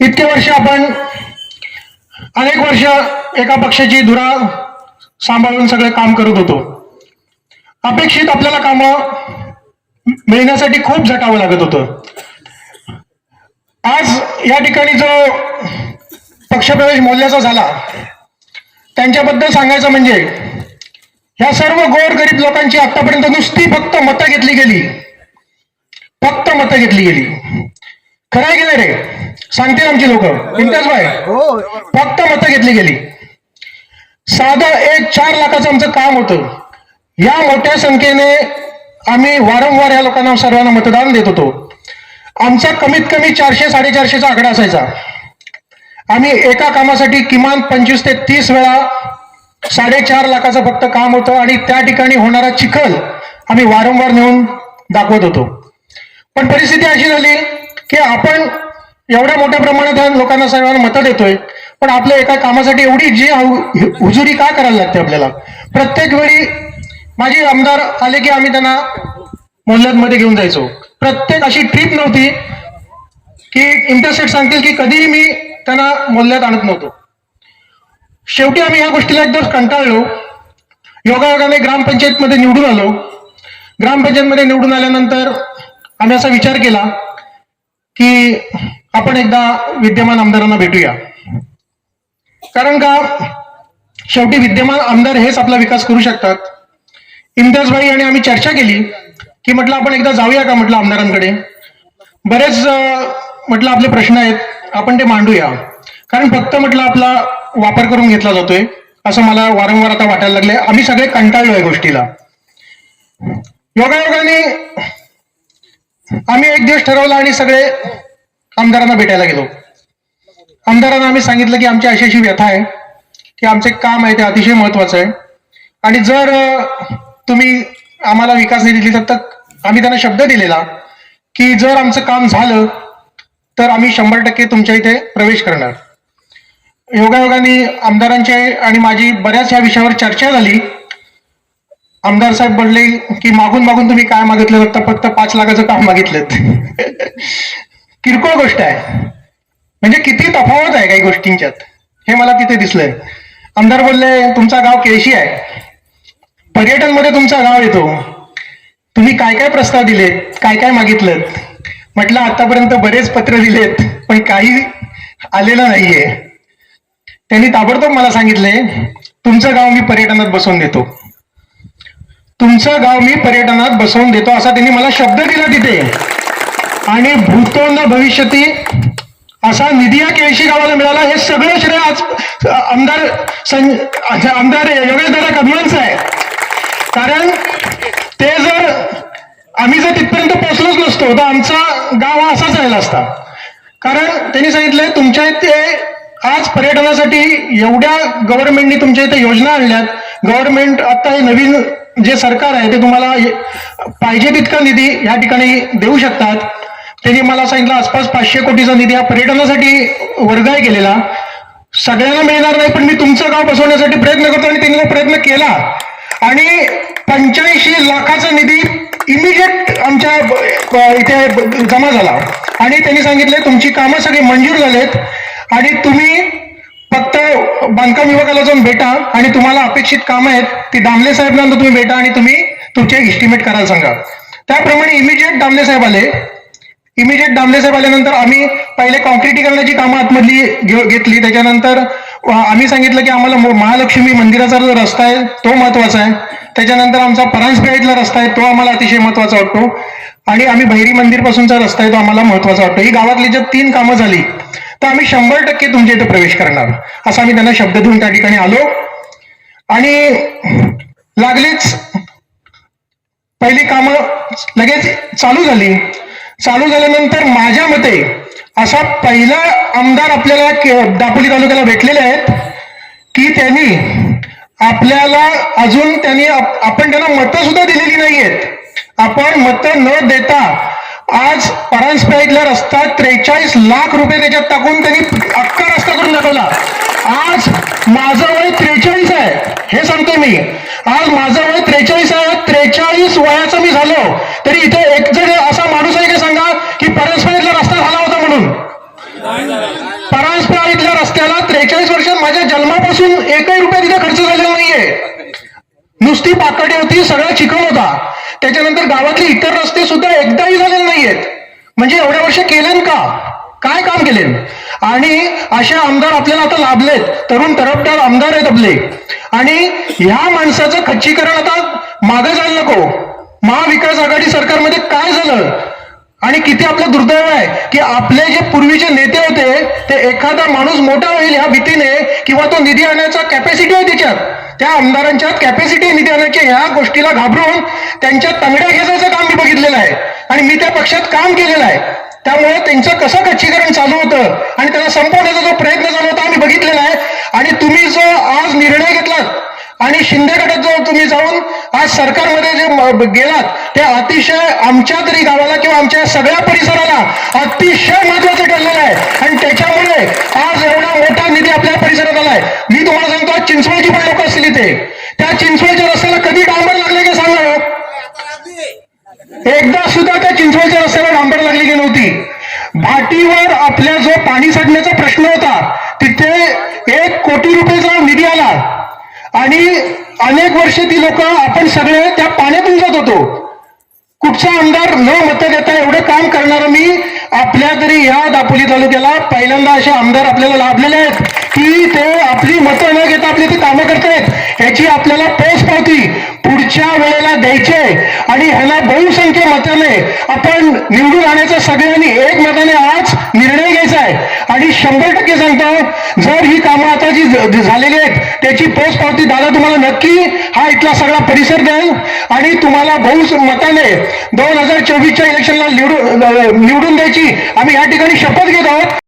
इतके वर्ष आपण अनेक वर्ष एका पक्षाची धुरा सांभाळून सगळे काम करत होतो. अपेक्षित आपल्याला कामं मिळण्यासाठी खूप झटावं लागत होतं. आज या ठिकाणी जो पक्षप्रवेश मोल्याचा झाला त्यांच्याबद्दल सांगायचं म्हणजे ह्या सर्व गोर गरीब लोकांची आतापर्यंत नुसती फक्त मतं घेतली गेली. फक्त मतं घेतली गेली. खरं की नाही रे? सांगतील आमची लोक. इंटरेस्ट भाई फक्त मतं घेतली गेली. साधं एक चार लाखाचं आमचं काम होतं. या मोठ्या संख्येने आम्ही वारंवार या लोकांना सर्वांना मतदान देत होतो. आमचा कमीत कमी चारशे साडेचारशेचा आकडा असायचा. आम्ही एका कामासाठी किमान पंचवीस ते तीस वेळा साडेचार लाखाचं फक्त काम होतं आणि त्या ठिकाणी होणारा चिखल आम्ही वारंवार नेऊन दाखवत होतो. पण परिस्थिती अशी झाली की आपण एवढ्या मोठ्या प्रमाणात लोकांना सर्वांना मतं देतोय पण आपल्या एका कामासाठी एवढी जी हुजुरी का करायला लागते आपल्याला? प्रत्येक वेळी माझे आमदार आले की आम्ही त्यांना मोहल्ल्यांमध्ये घेऊन जायचो. प्रत्येक अशी ट्रीप नव्हती की इंटरसेट सांगतील की कधीही मी त्यांना मोल्ल्यात आणत नव्हतो. शेवटी आम्ही या गोष्टीला एकदम कंटाळलो. योगायोगाने ग्रामपंचायतमध्ये निवडून आलो. ग्रामपंचायतमध्ये निवडून आल्यानंतर आम्ही असा विचार केला की आपण एकदा विद्यमान आमदारांना भेटूया. कारण का शेवटी विद्यमान आमदार हेच आपला विकास करू शकतात. इम्तियाजबाई आणि आम्ही चर्चा केली की म्हटलं आपण एकदा जाऊया का म्हटलं आमदारांकडे? बरेच म्हटलं आपले प्रश्न आहेत आपण ते मांडूया. कारण फक्त म्हटलं आपला वापर करून घेतला जातोय असं मला वारंवार आता वाटायला लागले आम्ही सगळे कंटाळलो या गोष्टीला. योगायोगाने आम्ही एक दिवस ठरवला आणि सगळे आमदारांना भेटायला गेलो. आमदारांना आम्ही सांगितलं की आमची अशी अशी व्यथा आहे की आमचे काम आहे ते अतिशय महत्वाचं आहे. आणि जर तुम्ही आम्हाला विकास निधी दिली तर आम्ही त्यांना शब्द दिलेला की जर आमचं काम झालं तर आम्ही शंभर टक्के तुमच्या इथे प्रवेश करणार. योगायोगाने आमदारांची आणि माझी बऱ्याच या विषयावर चर्चा झाली. आमदार साहेब बोलले की मागून मागून तुम्ही काय मागितलं तर फक्त पाच लाखाचं काम मागितलं किरकोळ गोष्ट आहे. म्हणजे किती तफावत आहे काही गोष्टींच्यात. हे मला तिथे दिसलंय. आमदार बोलले तुमचा गाव केळशी आहे. पर्यटनमध्ये तुमचा गाव येतो. तुम्ही काय काय प्रस्ताव दिलेत? काय काय मागितलं म्हटलं आतापर्यंत बरेच पत्र दिलेत पण काही आलेलं नाहीये. त्यांनी ताबडतोब मला सांगितले तुमचं गाव मी पर्यटनात बसवून देतो. तुमचं गाव मी पर्यटनात बसवून देतो असा त्यांनी मला शब्द दिला तिथे. आणि भूतो न भविष्यती असा निधी या केळशी गावाला मिळाला. हे सगळं श्रेय आज आमदार सं आमदार योगेश दादा कदमांचं आहे. कारण ते जर आम्ही जर तिथपर्यंत पोहोचलोच नसतो तर आमचा गाव हा असाच राहिला असता. कारण त्यांनी सांगितलंय तुमच्या इथे आज पर्यटनासाठी एवढ्या गव्हर्नमेंटनी तुमच्या इथे योजना आणल्यात. गव्हर्नमेंट आता हे नवीन जे सरकार आहे ते तुम्हाला पाहिजे तितका निधी या ठिकाणी देऊ शकतात. त्यांनी मला सांगितलं आसपास पाचशे कोटीचा निधी हा पर्यटनासाठी वर्गाय केलेला सगळ्यांना मिळणार नाही पण मी तुमचं गाव बसवण्यासाठी प्रयत्न करतो आणि त्यांनी प्रयत्न केला. आणि पंच्याऐंशी लाखाचा निधी इमिजिएट आमच्या इथे जमा झाला. आणि त्यांनी सांगितलं तुमची कामं सगळी मंजूर झालेत. आणि तुम्ही फक्त बांधकाम विभागाला जाऊन भेटा आणि तुम्हाला अपेक्षित कामं आहेत ती दामले साहेबांना तुम्ही भेटा आणि तुम्ही तुमचे एस्टिमेट करायला सांगा. त्याप्रमाणे इमिजिएट दामले साहेब आले. इमिजिएट दामले साहेब आल्यानंतर आम्ही पहिले कॉन्क्रिटीकरणाची कामं आतमधली घेतली. त्याच्यानंतर आम्ही सांगितलं की आम्हाला महालक्ष्मी मंदिराचा जो रस्ता आहे तो महत्त्वाचा आहे. त्याच्यानंतर आमचा परांजपेठला रस्ता आहे तो आम्हाला अतिशय महत्त्वाचा वाटतो. आणि आम्ही भैरी मंदिर पासूनचा रस्ता आहे तो आम्हाला महत्त्वाचा वाटतो. ही गावातली जर तीन कामं झाली तर आम्ही शंभर टक्के तुमच्या इथे प्रवेश करणार. असा आम्ही त्यांना शब्द देऊन त्या ठिकाणी आलो. आणि लागलीच पहिली कामं लगेच चालू झाली. चालू झाल्यानंतर माझ्या मते असा पहिला आमदार आपल्याला दापोली तालुक्याला भेटलेले आहेत की त्यांनी आपल्याला अजून त्यांनी आपण त्यांना मतं सुद्धा दिलेली नाहीयेत. आपण मतं न देता आज परांजपेठला रस्ता त्रेचाळीस लाख रुपये त्याच्यात टाकून त्यांनी अख्खा रस्ता करून दाखवला. आज माझं वय त्रेचाळीस आहे. हे सांगतोय मी. आज माझं वय त्रेचाळीस आहे. त्रेचाळीस वयाचं मी झालो. तरी इथे एक जण असा माणूस आहे का सांगा की परांजपेठला रस्ता झाला होता म्हणून? परांजपेठ इथल्या रस्त्याला त्रेचाळीस वर्षात माझ्या जन्मापासून एकही रुपया तिथे नुसती पाकडी होती सगळा चिखल होता. त्याच्यानंतर गावातले इतर रस्ते सुद्धा एकदाही झालेले नाहीयेत. म्हणजे एवढ्या वर्ष केलेन का? काय काम केले आणि असे आमदार आपल्याला आता लाभलेत. तरुण तरफदार आमदार आहेत आपले. आणि ह्या माणसाचं खच्चीकरण आता मागं जायला नको. महाविकास आघाडी सरकारमध्ये काय झालं? आणि किती आपलं दुर्दैव आहे की आपले जे पूर्वीचे नेते होते ते एखादा माणूस मोठा होईल ह्या भीतीने किंवा तो निधी आणण्याचा कॅपॅसिटी आहे त्याच्यात त्या आमदारांच्या कॅपॅसिटी निधी आणण्याच्या ह्या गोष्टीला घाबरून त्यांच्या तंगड्या खेचायचं काम मी बघितलेलं आहे. आणि मी त्या पक्षात काम केलेलं आहे. त्यामुळे त्यांचं कसं खच्चीकरण चालू होतं आणि त्याला संपवण्याचा जो प्रयत्न चालू होता आम्ही बघितलेला आहे. आणि तुम्ही जो आज निर्णय घेतलात आणि शिंदे गटात जाऊन तुम्ही जाऊन आज सरकारमध्ये जे गेलात ते अतिशय आमच्या तरी गावाला किंवा आमच्या सगळ्या परिसराला अतिशय महत्वाचं ठरलेलं आहे. आणि त्याच्यामुळे आज एवढा मोठा निधी आपल्या परिसरात आलाय. मी तुम्हाला सांगतो आज चिंचवडची पण लोक असली ते त्या चिंचवडच्या रस्त्याला कधी डांबर लागले का सांगा हो? एकदा सुद्धा त्या चिंचवडच्या रस्त्याला डांबर लागली की नव्हती. भाटीवर आपल्या जो पाणी साठण्याचा प्रश्न होता तिथे एक कोटी रुपयेचा निधी आला. आणि अनेक वर्षे ती लोक आपण सगळे त्या पाण्यातून जात होतो. कुठचा आमदार न मत देता एवढं काम करणार मी आपल्या तरी या दापोली तालुक्याला पहिल्यांदा असे आमदार आपल्याला लाभलेले आहेत. की ते आपली मतं न घेता आपली ती कामं करतायत याची आपल्याला पोच पावती पुढच्या वेळेला द्यायचे. आणि ह्याला बहुसंख्य मताने आपण निवडून आणायचा सगळ्यांनी एक मताने आज निर्णय घ्यायचा आहे. आणि शंभर टक्के सांगतो जर ही कामं आता जी झालेली आहेत त्याची पोच पावती दादा तुम्हाला नक्की हा इथला सगळा परिसर द्याल. आणि तुम्हाला बहु मताने दोन हजार चोवीसच्या इलेक्शनला निवडून निवडून द्यायची. आम्ही या ठिकाणी शपथ घेत आहोत.